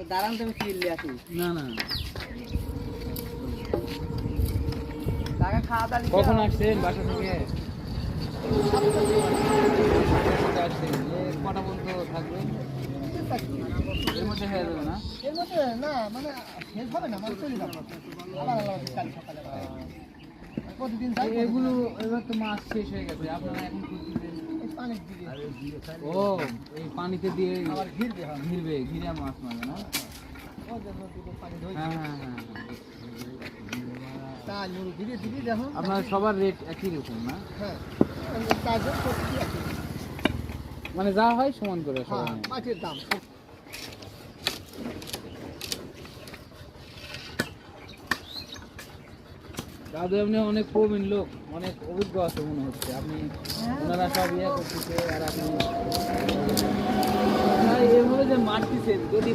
তো দাঁড়ান তুমি কিনলে আসি। না না। কখন। আসছেন বাসা থেকে? আসছেন এ কটা পর্যন্ত থাকবেন? এর মধ্যে হয়ে যাবে না? এর মধ্যে না মানে শেষ হবে না মানে চলে যাবে। আবার আলাদা কাল সকালে। প্রতিদিন এগুলো এবার তো মাছ শেষ হয়ে গেছে। আপনারা এখন ও এই পানিতে দিয়ে ঘিরবে ঘিরবে ঘিরে মাছ না? হ্যাঁ হ্যাঁ হ্যাঁ আপনার সবার রেট একই রকম না? হ্যাঁ মানে যা হয় সমান করে মাছের দাম। দাদু আপনি অনেক প্রবীণ লোক, অনেক অভিজ্ঞ আছে মনে হচ্ছে। আপনি ওনারা সব ইয়ে করতেছে আর আপনি এভাবে যে মারতেছেন, যদি